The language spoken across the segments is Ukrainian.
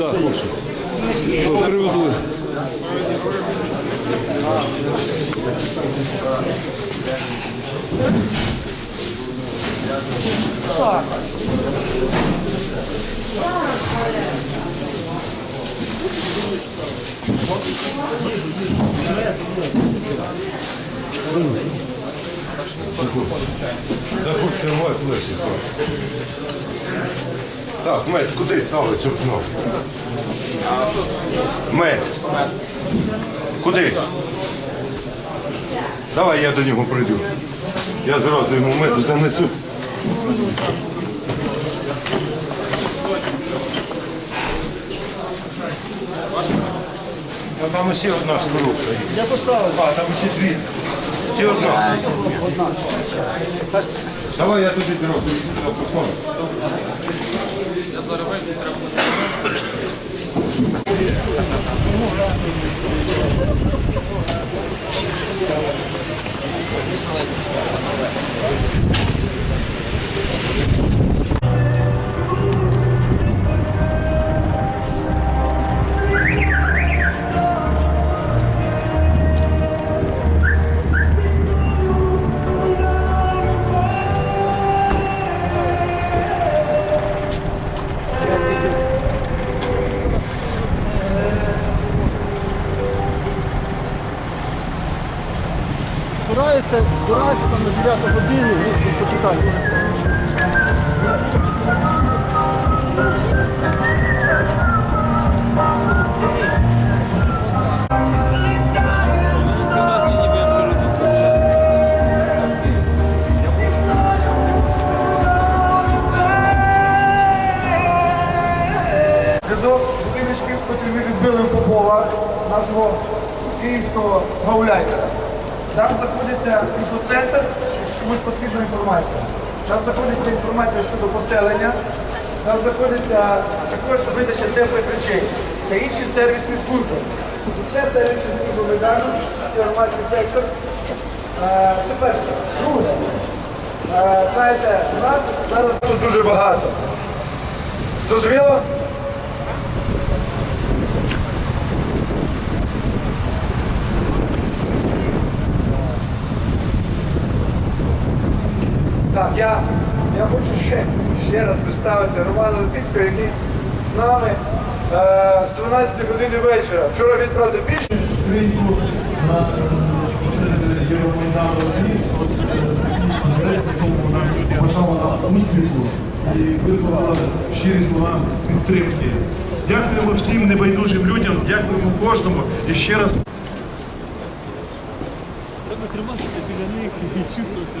да, хлопці. Что? привезли. Що? Заходь, заходь, вас слышит. Так, мед, куди стали цю кнопку? Мед. Куди? Давай я до нього прийду. Я зразу йому меду занесу. А там ще одна шкурупка. Я поставив. А, там ще дві. Ще одна. Давай я туди зразу поставлю. збираються, Там знаходиться інформація щодо поселення, там знаходиться також видача теплих речей та інші сервісні служби. Це сервісні служби Майдану, це громадський сектор. Це перше. Друге. Знаєте, у нас зараз тут дуже багато. Зрозуміло? Так, я, я хочу ще, ще раз представити Романа Липінського, який з нами е, з 12 години вечора. Вчора відправив більше. стрільку на Євромайдану бажала нам успіху і висловила щирі слова підтримки. Дякуємо всім небайдужим людям, дякуємо кожному і ще раз. Треба триматися біля них і чувствувати.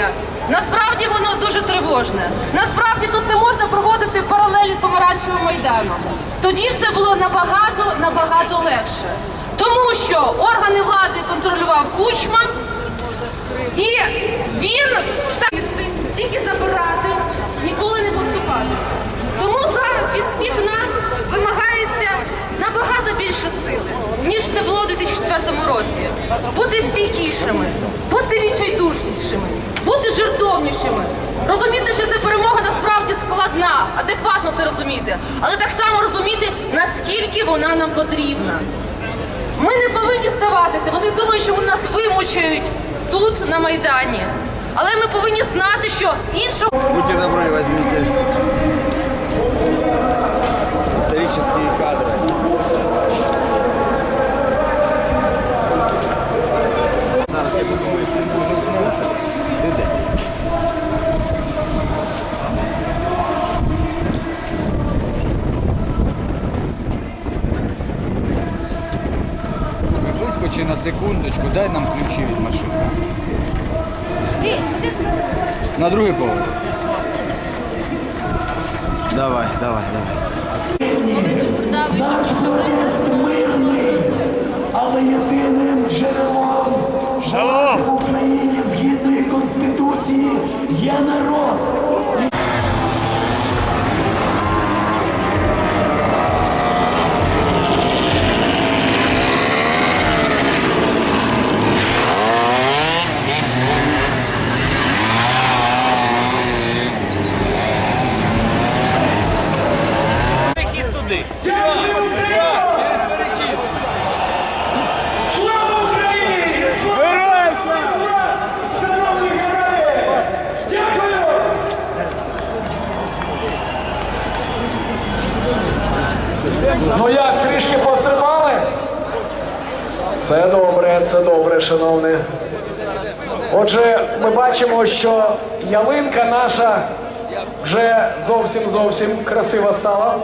дуже насправді воно дуже тривожне. Насправді тут не можна проводити паралелі з помаранчевим майданом. Тоді все було набагато набагато легше. Тому що органи влади контролював кучма, і він тільки забирати, ніколи не поступати. Тому зараз Розуміти, що ця перемога насправді складна, адекватно це розуміти, але так само розуміти, наскільки вона нам потрібна. Ми не повинні здаватися. Вони думають, що вони нас вимучають тут, на Майдані. Але ми повинні знати, що іншого. Будьте добрі, возьмите Давай, давай, давай. Наш проєкт мирний, але єдиним джерелом в Україні згідної Конституції є народ. Отже, ми бачимо, що ялинка наша вже зовсім зовсім красива стала.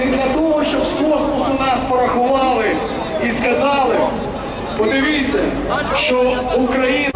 Не для того, щоб з космосу нас порахували і сказали, подивіться, що Україна.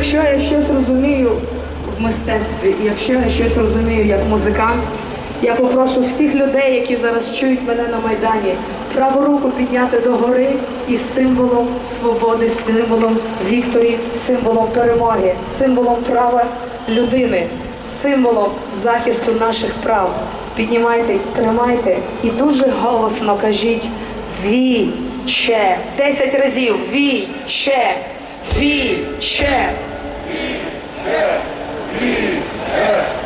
Якщо я щось розумію в мистецтві, і якщо я щось розумію як музикант, я попрошу всіх людей, які зараз чують мене на Майдані, праву руку підняти догори із символом свободи, символом вікторії, символом перемоги, символом права людини, символом захисту наших прав. Піднімайте, тримайте і дуже голосно кажіть віче. Десять разів Віче! Віче! Віче!